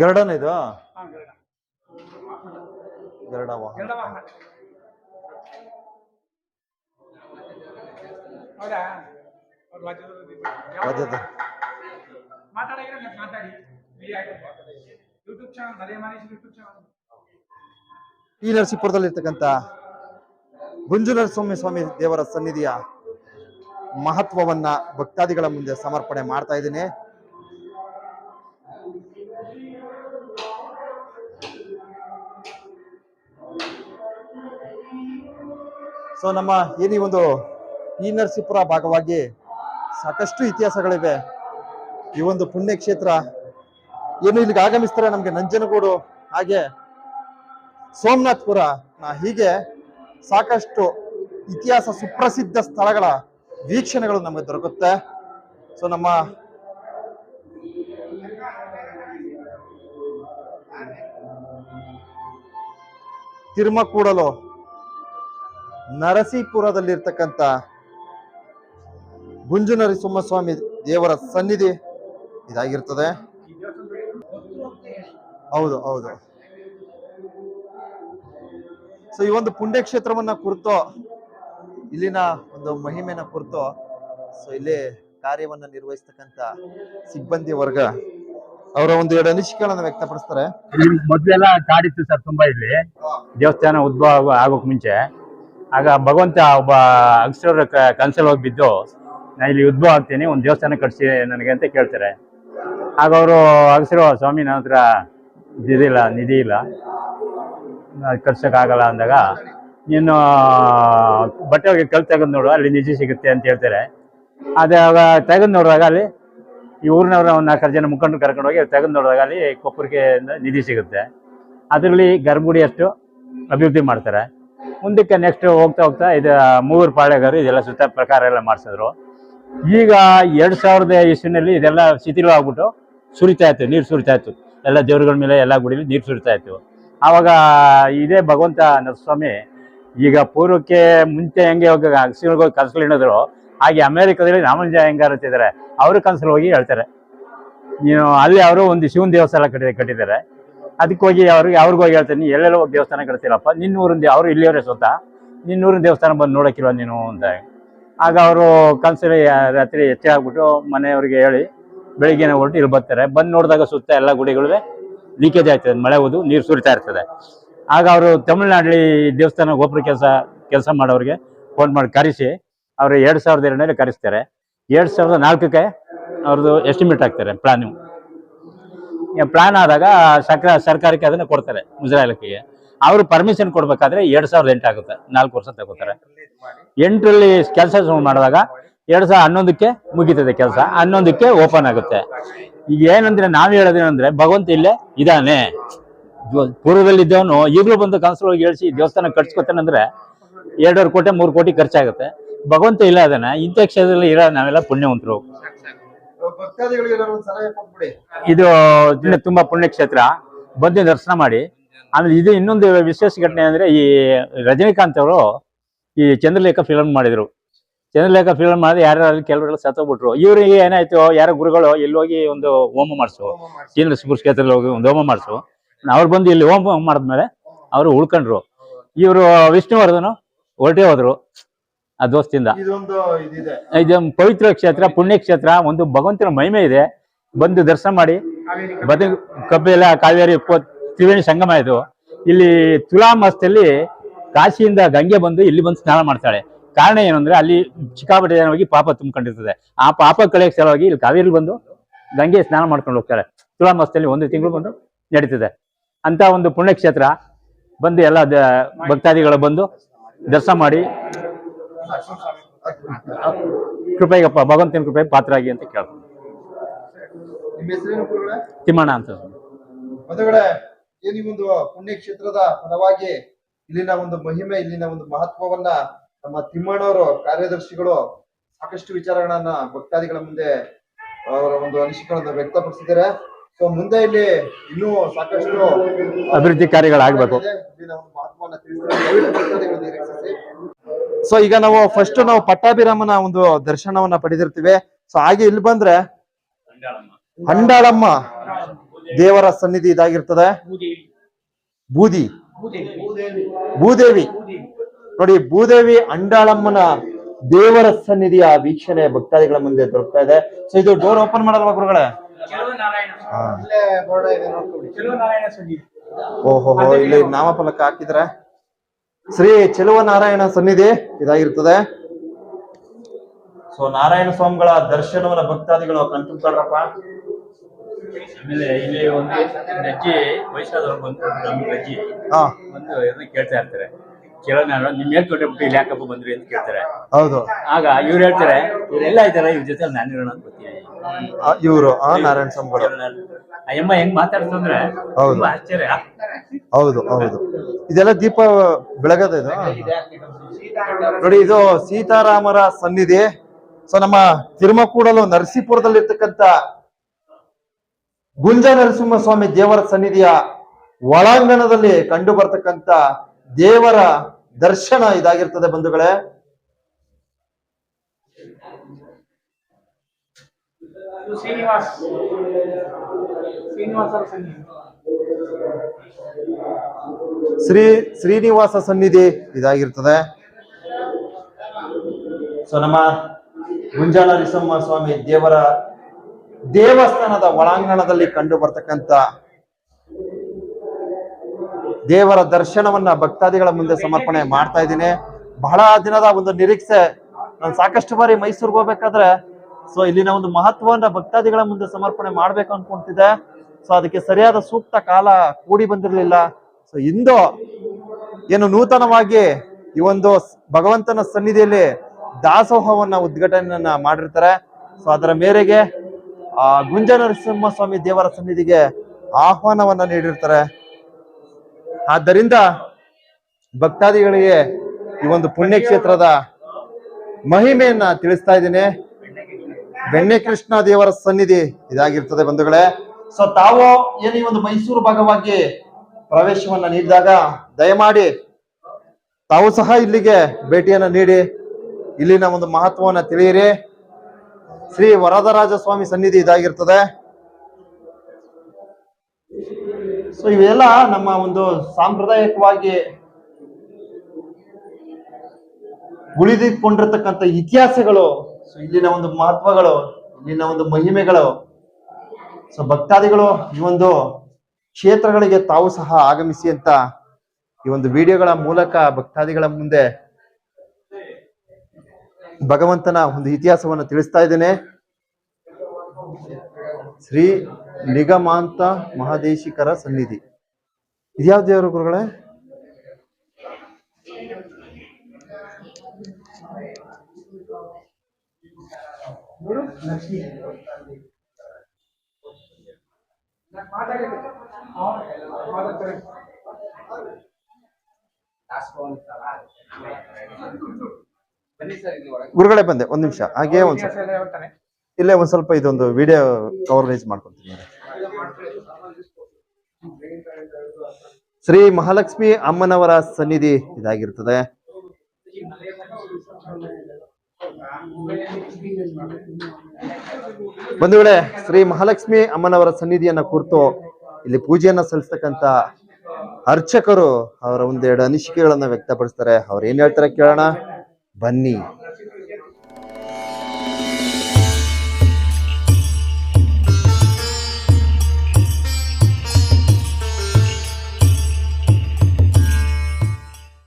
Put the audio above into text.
ಗರುಡನ ಇದು? ಗರಡ. ವಾಹನ. ಈ ನರಸೀಪುರದಲ್ಲಿರ್ತಕ್ಕಂಥ ಗುಂಜುನರಸ್ವಾಮಿ ಸ್ವಾಮಿ ದೇವರ ಸನ್ನಿಧಿಯ ಮಹತ್ವವನ್ನ ಭಕ್ತಾದಿಗಳ ಮುಂದೆ ಸಮರ್ಪಣೆ ಮಾಡ್ತಾ ಇದ್ದೀನಿ. ಸೊ ನಮ್ಮ ಏನಿ ಒಂದು ಈ ನರಸೀಪುರ ಭಾಗವಾಗಿ ಸಾಕಷ್ಟು ಇತಿಹಾಸಗಳಿವೆ. ಈ ಒಂದು ಪುಣ್ಯಕ್ಷೇತ್ರ ಏನು ಇಲ್ಲಿಗೆ ಆಗಮಿಸ್ತಾರೆ ನಮಗೆ ನಂಜನಗೂಡು, ಹಾಗೆ ಸೋಮನಾಥ್ಪುರ ಹೀಗೆ ಸಾಕಷ್ಟು ಇತಿಹಾಸ ಸುಪ್ರಸಿದ್ಧ ಸ್ಥಳಗಳ ವೀಕ್ಷಣೆಗಳು ನಮಗೆ ದೊರಕುತ್ತೆ. ಸೊ ನಮ್ಮ ತಿರುಮಕೂಡಲು ನರಸೀಪುರದಲ್ಲಿರ್ತಕ್ಕಂಥ ಗುಂಜುನರಸಿಂಹಸ್ವಾಮಿ ದೇವರ ಸನ್ನಿಧಿ ಇದಾಗಿರ್ತದೆ. ಹೌದು ಹೌದು. ಸೊ ಈ ಒಂದು ಪುಣ್ಯಕ್ಷೇತ್ರವನ್ನ ಕುರಿತು ಇಲ್ಲಿನ ಒಂದು ಮಹಿಮೆನ ಕುರಿತು ಸೊ ಇಲ್ಲಿ ಕಾರ್ಯವನ್ನ ನಿರ್ವಹಿಸ್ತಕ್ಕಂತ ಸಿಬ್ಬಂದಿ ವರ್ಗ ಅವರ ಒಂದು ಎರಡು ಅನಿಸಿಕೆಗಳನ್ನ ವ್ಯಕ್ತಪಡಿಸ್ತಾರೆ. ಮೊದ್ಲೆಲ್ಲ ಕಾಡಿತ್ತು ಸರ್ ತುಂಬಾ ಇಲ್ಲಿ. ದೇವಸ್ಥಾನ ಉದ್ಭವ ಆಗೋ- ಆಗೋಕ್ ಮುಂಚೆ. ಆಗ ಭಗವಂತ ಒಬ್ಬ ಅಕ್ಷರ ಕನ್ಸಲ್ ಹೋಗಿ ಬಿದ್ದು, ನಾ ಇಲ್ಲಿ ಉದ್ಭವ ಆಗ್ತೀನಿ, ಒಂದು ದೇವಸ್ಥಾನ ಕಟ್ಸಿ ನನಗೆ ಅಂತ ಕೇಳ್ತಾರೆ. ಆಗ ಅವರು ಅಗಸರು ಸ್ವಾಮಿ, ನನ್ನ ಹತ್ರ ಇದಿಲ್ಲ ನಿಧಿ ಇಲ್ಲ. ಕಟ್ಸೋಕ್ಕಾಗಲ್ಲ ಅಂದಾಗ, ನೀನು, ಬಟ್ಟೆ ಹೋಗಿ ಕಲ್ ತೆಗೆದು ನೋಡು, ಅಲ್ಲಿ ನಿಧಿ ಸಿಗುತ್ತೆ ಅಂತ ಹೇಳ್ತಾರೆ. ಅದೇ ಆಗ ತೆಗೆದು ನೋಡುವಾಗ ಅಲ್ಲಿ ಈ ಊರಿನವ್ರ ಒಂದು ನಾಲ್ಕು ಜನ ಮುಖಂಡರು ಕರ್ಕೊಂಡು ಹೋಗಿ ತೆಗೆದು ನೋಡಿದಾಗ ಅಲ್ಲಿ ಕೊಪ್ಪರಿಗೆ ನಿಧಿ ಸಿಗುತ್ತೆ. ಅದರಲ್ಲಿ ಗರ್ಭಗುಡಿ ಅಷ್ಟು ಅಭಿವೃದ್ಧಿ ಮಾಡ್ತಾರೆ. ಮುಂದಕ್ಕೆ ನೆಕ್ಸ್ಟ್ ಹೋಗ್ತಾ ಹೋಗ್ತಾ ಇದು ಮೂರು ಪಾಳೆಗಾರು ಇದೆಲ್ಲ ಸುತ್ತ ಪ್ರಕಾರ ಎಲ್ಲ ಮಾಡಿಸಿದ್ರು. ಈಗ ಎರಡು ಸಾವಿರದ ಇಸ್ವಿನಲ್ಲಿ ಇದೆಲ್ಲ ಶಿಥಿಲ ಆಗ್ಬಿಟ್ಟು ಸುರಿತಾ ಇತ್ತು, ನೀರು ಸುರಿತಾ ಇತ್ತು. ಎಲ್ಲ ದೇವ್ರಗಳ ಮೇಲೆ ಎಲ್ಲ ಗುಡಿಲಿ ನೀರು ಸುರಿತಾ ಇತ್ತು. ಆವಾಗ ಇದೇ ಭಗವಂತ ನರಸ್ವಾಮಿ ಈಗ ಪೂರ್ವಕ್ಕೆ ಮುಂಚೆ ಹೆಂಗೆ ಹೋಗಿ ಹೋಗಿ ಕನ್ಸಲ್ ಹಿಡಿದ್ರು, ಹಾಗೆ ಅಮೆರಿಕದಲ್ಲಿ ರಾಮಂಜ ಹೆಂಗಾರ ಅಂತಿದ್ದಾರೆ ಅವರು ಕನ್ಸಲ್ ಹೋಗಿ ಹೇಳ್ತಾರೆ. ನೀನು ಅಲ್ಲಿ ಅವರು ಒಂದು ಶಿವನ ದೇವಸ್ಥಾನ ಕಟ್ಟಿ ಕಟ್ಟಿದ್ದಾರೆ. ಅದಕ್ಕೆ ಹೋಗಿ ಅವ್ರಿಗೆ ಅವ್ರಿಗೆ ಹೋಗಿ ಹೇಳ್ತೀನಿ, ಎಲ್ಲೆಲ್ಲೋ ಹೋಗಿ ದೇವಸ್ಥಾನ ಕಟ್ತೀರಪ್ಪ ನಿನ್ನ ಊರಿಂದ ದೇ- ಅವರು ಇಲ್ಲಿಯವರೇ ಸ್ವತಃ? ನಿನ್ನ ಊರಿನ ದೇವಸ್ಥಾನ ಬಂದು ನೋಡಕ್ಕಿಲ್ವ ನೀನು ಅಂತ ಆಗ ಅವರು ಕನ್ಸಲಿ ರಾತ್ರಿ ಹೆಚ್ಚಾಗ್ಬಿಟ್ಟು ಮನೆಯವ್ರಿಗೆ ಹೇಳಿ, ಬೆಳಿಗ್ಗೆನೆ ಹೊರಟು ಇಲ್ಲಿ ಬರ್ತಾರೆ. ಬಂದು ನೋಡಿದಾಗ ಸುತ್ತ ಎಲ್ಲ ಗುಡಿಗಳೇ ಲೀಕೇಜ್ ಆಗ್ತದೆ, ಮಳೆ ಹೋದು, ನೀರು ಸುರಿತಾ ಇರ್ತದೆ. ಆಗ ಅವರು ತಮಿಳ್ನಾಡಲ್ಲಿ ದೇವಸ್ಥಾನ ಗೋಪುರ ಕೆಲಸ ಕೆಲಸ ಮಾಡೋರಿಗೆ ಫೋನ್ ಮಾಡಿ ಕರೆಸಿ, ಅವರು ಎರಡು ಸಾವಿರದ ಎರಡನೇ ಕರೆಸ್ತಾರೆ. ಎರಡು ಸಾವಿರದ ನಾಲ್ಕಕ್ಕೆ ಅವ್ರದ್ದು ಎಸ್ಟಿಮೇಟ್ ಆಗ್ತಾರೆ ಪ್ಲಾನು ಪ್ಲಾನ್ ಆದಾಗ ಸರ್ಕಾರ ಸರ್ಕಾರಕ್ಕೆ ಅದನ್ನ ಕೊಡ್ತಾರೆ ಮುಜರಾ ಇಲಾಖೆಗೆ ಅವರು ಪರ್ಮಿಷನ್ ಕೊಡ್ಬೇಕಾದ್ರೆ ಎರಡ್ ಸಾವಿರದ ಎಂಟು ಆಗುತ್ತೆ, ನಾಲ್ಕು ವರ್ಷ ತಗೋತಾರೆ. ಎಂಟರಲ್ಲಿ ಕೆಲಸ ಮಾಡಿದಾಗ ಎರಡ್ ಸಾವಿರದ ಹನ್ನೊಂದಕ್ಕೆ ಮುಗೀತದೆ ಕೆಲಸ, ಹನ್ನೊಂದಕ್ಕೆ ಓಪನ್ ಆಗುತ್ತೆ. ಈಗ ಏನಂದ್ರೆ ನಾವು ಹೇಳೋದೇನಂದ್ರೆ ಭಗವಂತ ಇಲ್ಲೇ ಇದಾನೆ ಪೂರ್ವದಲ್ಲಿ ಇದ್ದವನು, ಈಗಲೂ ಬಂದು ಕನ್ಸಲ್ ಹೋಗಿ ದೇವಸ್ಥಾನ ದೇವಸ್ಥಾನ ಕಟ್ಸ್ಕೊತಾನಂದ್ರೆ ಎರಡೂವರೆ ಕೋಟಿ, ಮೂರು ಕೋಟಿ ಖರ್ಚಾಗುತ್ತೆ. ಭಗವಂತ ಇಲ್ಲ ಅದನ್ನ ಇಂಥ ಕ್ಷೇತ್ರದಲ್ಲಿ ಇರೋ ನಾವೆಲ್ಲ ಪುಣ್ಯವಂತರು. ಭಕ್ತಾದಿಗಳಿಗೆ ಒಂದು ಸಲಹೆ ಕೊಟ್ಬಿಡಿ. ಇದು ಇನ್ನು ತುಂಬಾ ಪುಣ್ಯಕ್ಷೇತ್ರ. ಬಂದು ದರ್ಶನ ಮಾಡಿ. ಆಮೇಲೆ ಇದು ಇನ್ನೊಂದು ವಿಶೇಷ ಘಟನೆ ಅಂದ್ರೆ ಈ ರಜನಿಕಾಂತ್ ಅವರು ಈ ಚಂದ್ರಲೇಖ ಫಿಲ್ಮ್ ಮಾಡಿದ್ರು. ಚಂದ್ರಲೇಖ ಫಿಲ್ಮ್ ಮಾಡಿ ಯಾರು ಕೆಲವರೆಲ್ಲ ಸತ್ತೋಗ್ಬಿಟ್ರು. ಇವ್ರಿಗೆ ಏನಾಯ್ತು? ಯಾರ ಗುರುಗಳು ಇಲ್ಲಿ ಹೋಗಿ ಒಂದು ಹೋಮ ಮಾಡಿಸು. ಚಂದ್ರಶಿಪುರ ಕ್ಷೇತ್ರದಲ್ಲಿ ಹೋಗಿ ಒಂದು ಹೋಮ ಮಾಡಿಸು. ಅವ್ರು ಬಂದು ಇಲ್ಲಿ ಹೋಮ ಮಾಡಿದ್ಮೇಲೆ ಅವರು ಉಳ್ಕೊಂಡ್ರು. ಇವರು ವಿಷ್ಣುವರ್ಧನು ಹೊರಟೇ ಹೋದ್ರು. ಆ ದೋಸ್ತಿಂದ. ಇದೊಂದು ಇದು ಪವಿತ್ರ ಕ್ಷೇತ್ರ ಪುಣ್ಯ ಕ್ಷೇತ್ರ ಒಂದು ಭಗವಂತನ ಮಹಿಮೆ ಇದೆ. ಬಂದು ದರ್ಶನ ಮಾಡಿ. ಬದ ಕಬ್ಬೆಲ್ಲ ಕಾವೇರಿ ತ್ರಿವೇಣಿ ಸಂಗಮ ಇದು. ಇಲ್ಲಿ ತುಲಾ ಮಾಸದಲ್ಲಿ ಕಾಶಿಯಿಂದ ಗಂಗೆ ಬಂದು ಇಲ್ಲಿ ಬಂದು ಸ್ನಾನ ಮಾಡ್ತಾಳೆ. ಕಾರಣ ಏನು ಅಂದ್ರೆ ಅಲ್ಲಿ ಚಿಕ್ಕಾಪಟ್ಟೆ ಹೋಗಿ ಪಾಪ ತುಂಬಿಕೊಂಡಿರ್ತದೆ. ಆ ಪಾಪ ಕಳೆಯ ಸಲುವಾಗಿ ಇಲ್ಲಿ ಕಾವೇರಿ ಬಂದು ಗಂಗೆ ಸ್ನಾನ ಮಾಡ್ಕೊಂಡು ಹೋಗ್ತಾಳೆ. ತುಲಾ ಮಾಸದಲ್ಲಿ ಒಂದು ತಿಂಗಳು ಬಂದು ನಡೀತದೆ. ಅಂತ ಒಂದು ಪುಣ್ಯಕ್ಷೇತ್ರ ಬಂದು ಎಲ್ಲ ಭಕ್ತಾದಿಗಳು ಬಂದು ದರ್ಶನ ಮಾಡಿ ಕೃಪೆಗಪ್ಪ ಭಗವಂತನ ಕೃಪೆ ಆಗಿ ಅಂತ ಕೇಳ್ತೀನಿ. ನಿಮ್ಮ ಹೆಸರೇನು ಗುರುಗಳೇ ತಿಮ್ಮಣ್ಣ ಅಂತ. ಈ ಒಂದು ಪುಣ್ಯಕ್ಷೇತ್ರದ ಪರವಾಗಿ ಇಲ್ಲಿನ ಒಂದು ಮಹಿಮೆ ಇಲ್ಲಿನ ಒಂದು ಮಹತ್ವವನ್ನ ನಮ್ಮ ತಿಮ್ಮಣ್ಣವರು ಕಾರ್ಯದರ್ಶಿಗಳು ಸಾಕಷ್ಟು ವಿಚಾರಗಳನ್ನ ಭಕ್ತಾದಿಗಳ ಮುಂದೆ ಅವರ ಒಂದು ಅನಿಸಿಕೆಗಳನ್ನ ವ್ಯಕ್ತಪಡಿಸಿದ್ದಾರೆ. ಸೊ ಮುಂದೆ ಇಲ್ಲಿ ಇನ್ನೂ ಸಾಕಷ್ಟು ಅಭಿವೃದ್ಧಿ ಕಾರ್ಯಗಳಾಗಬೇಕು. ಇಲ್ಲಿನ ಒಂದು ಮಹತ್ವವನ್ನ ತಿಳಿಸಿದ್ದಾರೆ. ಸೊ ಈಗ ನಾವು ಫಸ್ಟ್ ನಾವು ಪಟ್ಟಾಭಿರಾಮನ ಒಂದು ದರ್ಶನವನ್ನ ಪಡೆದಿರ್ತೀವಿ. ಸೊ ಹಾಗೆ ಇಲ್ಲಿ ಬಂದ್ರೆ ಅಂಡಾಳಮ್ಮ ದೇವರ ಸನ್ನಿಧಿ ಇದಾಗಿರ್ತದೆ. ಬೂದಿ. ಭೂದೇವಿ. ನೋಡಿ, ಭೂದೇವಿ ಅಂಡಾಳಮ್ಮನ ದೇವರ ಸನ್ನಿಧಿಯ ವೀಕ್ಷಣೆ ಭಕ್ತಾದಿಗಳ ಮುಂದೆ ದೊರಕ್ತಾ ಇದೆ. ಸೊ ಇದು ಡೋರ್ ಓಪನ್ ಮಾಡಲ್ವಾ ಗುರುಗಳೇ? ಓಹೋ ಇಲ್ಲಿ ನಾಮಫಲಕ ಹಾಕಿದ್ರೆ ಶ್ರೀ ಚೆಲುವ ನಾರಾಯಣ ಸನ್ನಿಧಿ ಇದಾಗಿರ್ತದೆ. ಸೊ ನಾರಾಯಣ ಸ್ವಾಮಿಗಳ ದರ್ಶನವನ್ನ ಭಕ್ತಾದಿಗಳು ಕಣ್ತುಂಬ್ತಾರಪ್ಪ ಆಮೇಲೆ ಇಲ್ಲಿ ಒಂದು ಅಜ್ಜಿ ವಯಸ್ಸಾದ್ರು ಬಂದು ನಮ್ಮ ಅಜ್ಜಿ ಹಾ. ಬಂದು ಏನೋ ಕೇಳ್ತಾ ಇರ್ತಾರೆ. ಕೇಳೋಣ ನಿಮ್ಮ ನಿಮ್ ಮೇಲ್ಕೋಟೆ ಬಿಟ್ಟು ಇಲ್ಲಿ ಯಾಕಪ್ಪ ಬಂದ್ರಿ ಅಂತ ಕೇಳ್ತಾರೆ. ಹೌದು. ಆಗ ಇವ್ರು ಹೇಳ್ತಾರೆ ಇವರೆಲ್ಲ ಇದ್ದಾರೆ ಇವ್ರ ಜೊತೆ ನಾನು ಇರೋಣ ಅಂತ ಬರ್ತೀನಿ ಇವರು ಆ ನಾರಾಯಣ ಸ್ವಾಮಿಗಳು ಆ ಅಮ್ಮ ಹೆಂಗ್ ಮಾತಾಡ್ತಂದ್ರೆ ಹೌದು. ಆಶ್ಚರ್ಯ. ಹೌದು ಹೌದು. ಇದೆಲ್ಲ ದೀಪ ಬೆಳಗದ ಇದು? ನೋಡಿ ಇದು ಸೀತಾರಾಮರ ಸನ್ನಿಧಿ. ಸೊ ನಮ್ಮ ತಿರುಮಕೂಡಲು ನರಸೀಪುರದಲ್ಲಿ ಇರ್ತಕ್ಕಂತ ಗುಂಜ ನರಸಿಂಹ ಸ್ವಾಮಿ ದೇವರ ಸನ್ನಿಧಿಯ ಒಳಾಂಗಣದಲ್ಲಿ ಕಂಡು ಬರ್ತಕ್ಕಂತ ದೇವರ ದರ್ಶನ ಇದಾಗಿರ್ತದೆ ಬಂಧುಗಳೇ. ಶ್ರೀನಿವಾಸ್. ಶ್ರೀ ಶ್ರೀನಿವಾಸ ಸನ್ನಿಧಿ ಇದಾಗಿರ್ತದೆ. ಸೊ, ನಮ್ಮ ಗುಂಜಾಳ ನರಸಿಂಹ ಸ್ವಾಮಿ ದೇವರ ದೇವಸ್ಥಾನದ ಒಳಾಂಗಣದಲ್ಲಿ ಕಂಡು ಬರ್ತಕ್ಕಂಥ ದೇವರ ದರ್ಶನವನ್ನ ಭಕ್ತಾದಿಗಳ ಮುಂದೆ ಸಮರ್ಪಣೆ ಮಾಡ್ತಾ ಇದ್ದೀನಿ. ಬಹಳ ದಿನದ ಒಂದು ನಿರೀಕ್ಷೆ. ನಾನು ಸಾಕಷ್ಟು ಬಾರಿ ಮೈಸೂರಿಗೆ ಹೋಗ್ಬೇಕಾದ್ರೆ ಸೊ ಇಲ್ಲಿನ ಒಂದು ಮಹತ್ವವನ್ನ ಭಕ್ತಾದಿಗಳ ಮುಂದೆ ಸಮರ್ಪಣೆ ಮಾಡ್ಬೇಕು ಅನ್ಕೊಂತಿದೆ. ಸೊ ಅದಕ್ಕೆ ಸರಿಯಾದ ಸೂಕ್ತ ಕಾಲ ಕೂಡಿ ಬಂದಿರಲಿಲ್ಲ. ಸೊ ಇಂದು ಏನು ನೂತನವಾಗಿ ಈ ಒಂದು ಭಗವಂತನ ಸನ್ನಿಧಿಯಲ್ಲಿ ದಾಸೋಹವನ್ನ ಉದ್ಘಾಟನೆಯನ್ನ ಮಾಡಿರ್ತಾರೆ. ಸೊ ಅದರ ಮೇರೆಗೆ, ಆ ಗುಂಜ ಸ್ವಾಮಿ ದೇವರ ಸನ್ನಿಧಿಗೆ ಆಹ್ವಾನವನ್ನ ನೀಡಿರ್ತಾರೆ. ಆದ್ದರಿಂದ ಭಕ್ತಾದಿಗಳಿಗೆ ಈ ಒಂದು ಪುಣ್ಯಕ್ಷೇತ್ರದ ಮಹಿಮೆಯನ್ನ ತಿಳಿಸ್ತಾ ಇದ್ದೀನಿ. ಬೆಣ್ಣೆ ಕೃಷ್ಣ ದೇವರ ಸನ್ನಿಧಿ ಇದಾಗಿರ್ತದೆ ಬಂಧುಗಳೇ. ಸೊ ತಾವು ಏನು ಈ ಒಂದು ಮೈಸೂರು ಭಾಗವಾಗಿ ಪ್ರವೇಶವನ್ನ ನೀಡಿದಾಗ ದಯಮಾಡಿ ತಾವು ಸಹ ಇಲ್ಲಿಗೆ ಭೇಟಿಯನ್ನ ನೀಡಿ. ಇಲ್ಲಿನ ಒಂದು ಮಹತ್ವವನ್ನ ತಿಳಿಯಿರಿ. ಶ್ರೀ ವರದರಾಜ ಸ್ವಾಮಿ ಸನ್ನಿಧಿ ಇದಾಗಿರ್ತದೆ. ಸೊ ಇವೆಲ್ಲ ನಮ್ಮ ಒಂದು ಸಾಂಪ್ರದಾಯಿಕವಾಗಿ ಉಳಿದುಕೊಂಡಿರ್ತಕ್ಕಂಥ ಇತಿಹಾಸಗಳು ಸೊ ಇಲ್ಲಿನ ಒಂದು ಮಹತ್ವಗಳು ಇಲ್ಲಿನ ಒಂದು ಮಹಿಮೆಗಳು. ಸೊ ಭಕ್ತಾದಿಗಳು, ಈ ಒಂದು ಕ್ಷೇತ್ರಗಳಿಗೆ ತಾವು ಸಹ ಆಗಮಿಸಿ ಅಂತ ಈ ಒಂದು ವಿಡಿಯೋಗಳ ಮೂಲಕ ಭಕ್ತಾದಿಗಳ ಮುಂದೆ ಭಗವಂತನ ಒಂದು ಇತಿಹಾಸವನ್ನು ತಿಳಿಸ್ತಾ ಇದ್ದೇನೆ. ಶ್ರೀ ನಿಗಮಾಂತ ಮಹಾದೇಶಿಕರ ಸನ್ನಿಧಿ. ಇದ್ಯಾವ ದೇವರು ಗುರುಗಳೇ? ನೋಡು ಲಕ್ಷ್ಮಿ ಗುರುಗಳೇ ಬಂದೆ ಒಂದ್ ನಿಮಿಷ. ಹಾಗೆ ಒಂದ್ ಇಲ್ಲೇ ಒಂದ್ ಸ್ವಲ್ಪ ಇದೊಂದು ವಿಡಿಯೋ ಕವರೇಜ್ ಮಾಡ್ಕೊಂತೀನಿ ಶ್ರೀ ಮಹಾಲಕ್ಷ್ಮಿ ಅಮ್ಮನವರ ಸನ್ನಿಧಿ ಇದಾಗಿರ್ತದೆ. ಬಂಧುಗಳೇ, ಶ್ರೀ ಮಹಾಲಕ್ಷ್ಮಿ ಅಮ್ಮನವರ ಸನ್ನಿಧಿಯನ್ನ ಕುರಿತು ಇಲ್ಲಿ ಪೂಜೆಯನ್ನ ಸಲ್ಲಿಸ್ತಕ್ಕಂತ ಅರ್ಚಕರು ಅವರ ಒಂದೆರಡು ಅನಿಸಿಕೆಗಳನ್ನ ವ್ಯಕ್ತಪಡಿಸ್ತಾರೆ. ಅವ್ರು ಏನ್ ಹೇಳ್ತಾರೆ ಕೇಳೋಣ? ಬನ್ನಿ.